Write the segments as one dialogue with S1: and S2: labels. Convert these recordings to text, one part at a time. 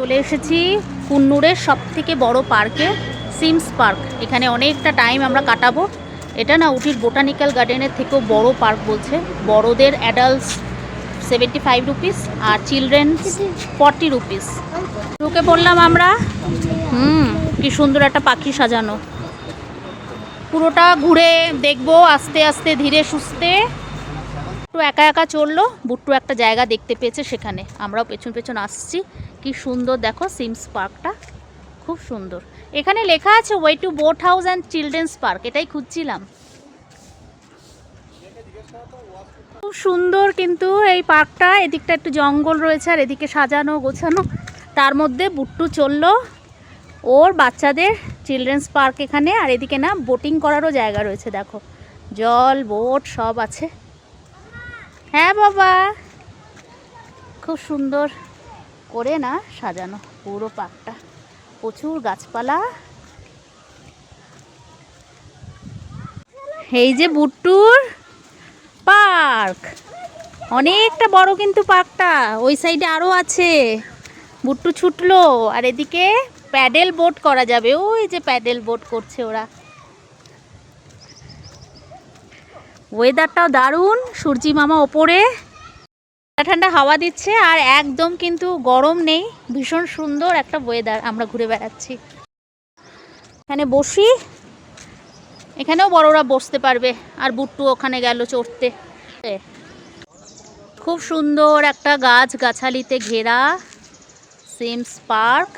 S1: চলে এসেছি কুন্নুরের সব থেকে বড় পার্কে সিমস পার্ক এখানে অনেকটা টাইম আমরা কাটাবো। এটা না উটির বোটানিক্যাল গার্ডেনের থেকেও বড় পার্ক বলছে। বড়দের অ্যাডাল্টস সেভেন্টি ফাইভ রুপিস আর চিলড্রেন্স ফর্টি রুপিস ঢুকে পড়লাম আমরা। হুম, কি সুন্দর একটা পাখি সাজানো। পুরোটা ঘুরে দেখব আস্তে আস্তে ধীরে সুস্থে। একা একা চলল, বুট্টু একটা জায়গা দেখতে পেয়েছে সেখানে। আমরাও পেছন পেছন আসছি। কি সুন্দর দেখো সিমস পার্কটা খুব সুন্দর। এখানে লেখা আছে way to boat house and children's park এটাই খুঁজছিলাম। খুব সুন্দর কিন্তু এই পার্কটা। এদিকটা একটু জঙ্গল রয়েছে আর এদিকে সাজানো গোছানো। তার মধ্যে বুট্টু চলল, ওর বাচ্চাদের চিলড্রেন্স পার্ক এখানে। আর এদিকে না বোটিং করারও জায়গা রয়েছে, দেখো। জল বোট সব আছে। হ্যাঁ বাবা। খুব সুন্দর করে না সাজানো পুরো পার্কটা প্রচুর গাছপালা। এই যে বুট্টুর পার্ক। অনেকটা বড় কিন্তু পার্কটা। ওই সাইডে আরও আছে। বুট্টু ছুটলো। আর এদিকে প্যাডেল বোট করা যাবে। ওই যে প্যাডেল বোট করছে ওরা। ওয়েদারটাও দারুণ, সূর্যি মামা ওপরে। ঠান্ডা হাওয়া দিচ্ছে আর একদম কিন্তু গরম নেই, ভীষণ সুন্দর একটা ওয়েদার আমরা ঘুরে বেড়াচ্ছি। এখানে বসি, এখানেও বড়রা বসতে পারবে, আর বুট্টু ওখানে গেল চড়তে। খুব সুন্দর একটা গাছ গাছালিতে ঘেরা সিমস পার্ক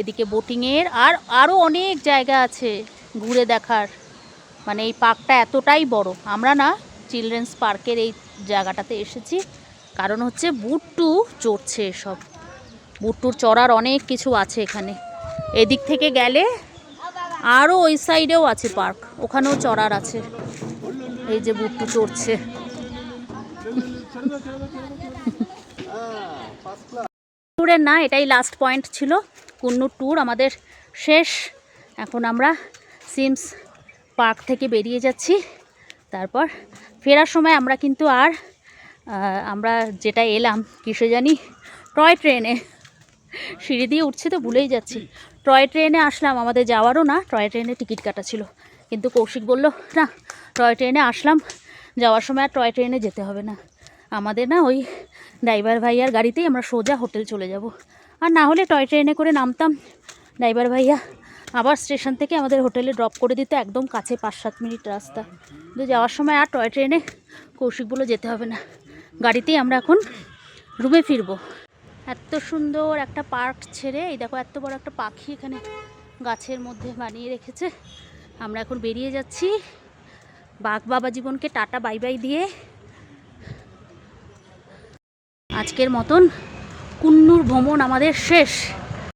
S1: এদিকে বোটিংয়ের আর আরও অনেক জায়গা আছে ঘুরে দেখার। মানে এই পার্কটা এতটাই বড়। আমরা না চিলড্রেন্স পার্কের এই জায়গাটাতে এসেছি। কারণ হচ্ছে বুট্টু চড়ছে এসব। বুট্টুর চড়ার অনেক কিছু আছে এখানে। এদিক থেকে গেলে আরও ওই সাইডেও আছে পার্ক। ওখানেও চড়ার আছে। এই যে বুট্টু চড়ছে। ট্যুরের না, এটাই লাস্ট পয়েন্ট ছিল। কুন্নুর ট্যুর আমাদের শেষ। এখন আমরা সিমস পার্ক থেকে বেরিয়ে যাচ্ছি। তারপর ফেরার সময় আমরা কিন্তু আর আমরা যেটা এলাম, কিসে জানি, টয় ট্রেনে। সিঁড়ি দিয়ে উঠছে তো ভুলেই যাচ্ছি। টয় ট্রেনে আসলাম, আমাদের যাওয়ারও না, টয় ট্রেনে টিকিট কাটা ছিল। কিন্তু কৌশিক বলল, না, টয় ট্রেনে আসলাম, যাওয়ার সময় আর টয় ট্রেনে যেতে হবে না। আমাদের না ওই ড্রাইভার ভাইয়ার গাড়িতেই আমরা সোজা হোটেল চলে যাব। আর না হলে টয় ট্রেনে করে নামতাম। ড্রাইভার ভাইয়া আবার স্টেশন থেকে আমাদের হোটেলে ড্রপ করে দিতে একদম কাছে পাঁচ সাত মিনিট রাস্তা। কিন্তু যাওয়ার সময় আর টয় ট্রেনে কৌশিকগুলো যেতে হবে না। গাড়িতেই আমরা এখন রুমে ফিরবো। এত সুন্দর একটা পার্ক ছেড়ে, এই দেখো এত বড় একটা পাখি এখানে গাছের মধ্যে বানিয়ে রেখেছে। আমরা এখন বেরিয়ে যাচ্ছি। বাঘ বাবা জীবনকে টাটা, বাই বাই দিয়ে। আজকের মতন কুন্নুর ভ্রমণ আমাদের শেষ।